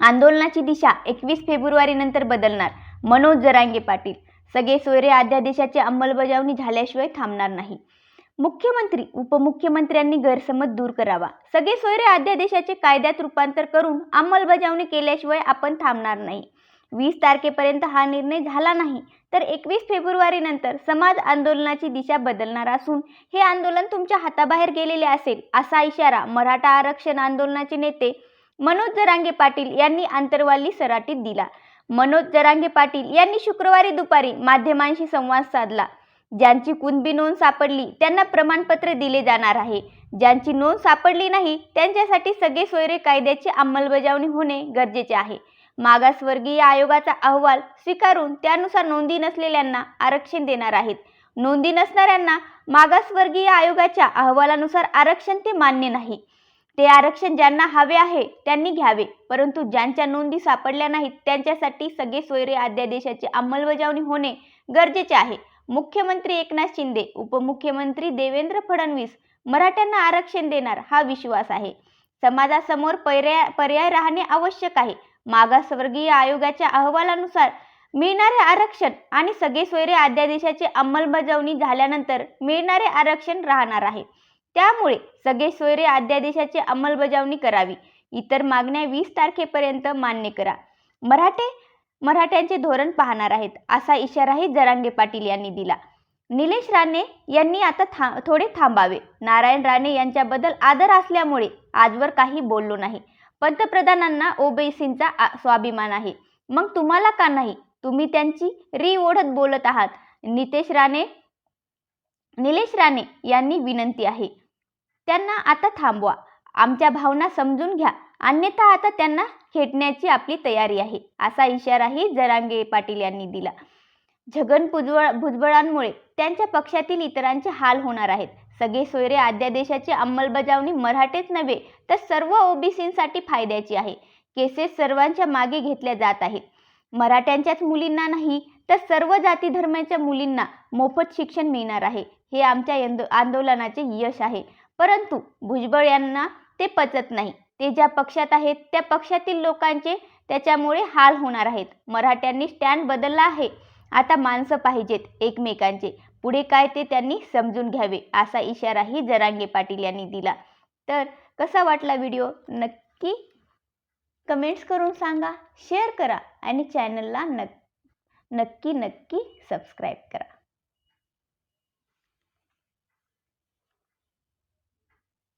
आंदोलनाची दिशा एकवीस फेब्रुवारीनंतर बदलणार. मनोज जरांगे पाटील. सगळे सोयरे अध्यादेशाची अंमलबजावणी झाल्याशिवाय थांबणार नाही. मुख्यमंत्री उपमुख्यमंत्र्यांनी गैरसमज दूर करावा. सगळे सोयरे अध्यादेशाचे कायद्यात रूपांतर करून अंमलबजावणी केल्याशिवाय आपण थांबणार नाही. वीस तारखेपर्यंत हा निर्णय झाला नाही तर एकवीस फेब्रुवारीनंतर समाज आंदोलनाची दिशा बदलणार असून हे आंदोलन तुमच्या हाताबाहेर गेलेले असेल असा इशारा मराठा आरक्षण आंदोलनाचे नेते मनोज जरांगे पाटील यांनी आंतरवाली सराटीत दिला. मनोज जरांगे पाटील यांनी शुक्रवारी दुपारी माध्यमांशी संवाद साधला. ज्यांची कुणबी नोंद सापडली त्यांना प्रमाणपत्र दिले जाणार आहे. ज्यांची नोंद सापडली नाही त्यांच्यासाठी सगळे सोयरे कायद्याची अंमलबजावणी होणे गरजेचे आहे. मागासवर्गीय आयोगाचा अहवाल स्वीकारून त्यानुसार नोंदी नसलेल्यांना आरक्षण देणार आहेत. नोंदी नसणाऱ्यांना मागासवर्गीय आयोगाच्या अहवालानुसार आरक्षण ते मान्य नाही. ते आरक्षण ज्यांना हवे आहे त्यांनी घ्यावे. परंतु ज्यांच्या नोंदी सापडल्या नाहीत त्यांच्यासाठी सगळे सोयरे अध्यादेशाची अंमलबजावणी होणे गरजेचे आहे. मुख्यमंत्री एकनाथ शिंदे उपमुख्यमंत्री देवेंद्र फडणवीस मराठ्यांना आरक्षण देणार हा विश्वास आहे. समाजासमोर पर्याय पर्याय राहणे आवश्यक आहे. मागासवर्गीय आयोगाच्या अहवालानुसार मिळणारे आरक्षण आणि सगळे सोयरे अध्यादेशाची अंमलबजावणी झाल्यानंतर मिळणारे आरक्षण राहणार आहे. त्यामुळे सगळे सोयरे अध्यादेशाची अंमलबजावणी करावी. इतर मागण्या वीस तारखेपर्यंत मान्य करा. मराठे मराठ्यांचे धोरण पाहणार आहेत असा इशाराही जरांगे पाटील यांनी दिला. निलेश राणे यांनी आता था थोडे थांबावे. नारायण राणे यांच्याबद्दल आदर असल्यामुळे आजवर काही बोललो नाही. पंतप्रधानांना ओबीसींचा स्वाभिमान आहे. मग तुम्हाला का नाही? तुम्ही त्यांची री ओढत बोलत आहात. नितेश राणे निलेश राणे यांनी विनंती आहे. त्यांना आता थांबवा. आमच्या भावना समजून घ्या. अन्यथा आता त्यांना खेटण्याची आपली तयारी आहे. असा इशाराही जरांगे पाटील यांनी दिला. छगन भुजबळ भुजबळांमुळे त्यांच्या पक्षातील इतरांचे हाल होणार आहेत. सगळे सोयरे अध्यादेशाची अंमलबजावणी मराठेच नव्हे तर सर्व ओबीसींसाठी फायद्याची आहे. केसेस सर्वांच्या मागे घेतल्या जात आहेत. मराठ्यांच्याच मुलींना नाही तर सर्व जाती धर्माच्या मुलींना मोफत शिक्षण मिळणार आहे. हे आमच्या आंदोलनाचे यश आहे. परंतु भुजबळ यांना ते पचत नाही. ते ज्या पक्षात आहेत त्या पक्षातील लोकांचे त्याच्यामुळे हाल होणार आहेत. मराठ्यांनी स्टँड बदलला आहे. आता माणसं पाहिजेत एकमेकांचे. पुढे काय ते त्यांनी समजून घ्यावे असा इशाराही जरांगे पाटील यांनी दिला. तर कसा वाटला व्हिडिओ? नक्की कमेंट्स करून सांगा शेअर करा आणि चॅनलला नक् नक्की नक्की सबस्क्राईब करा.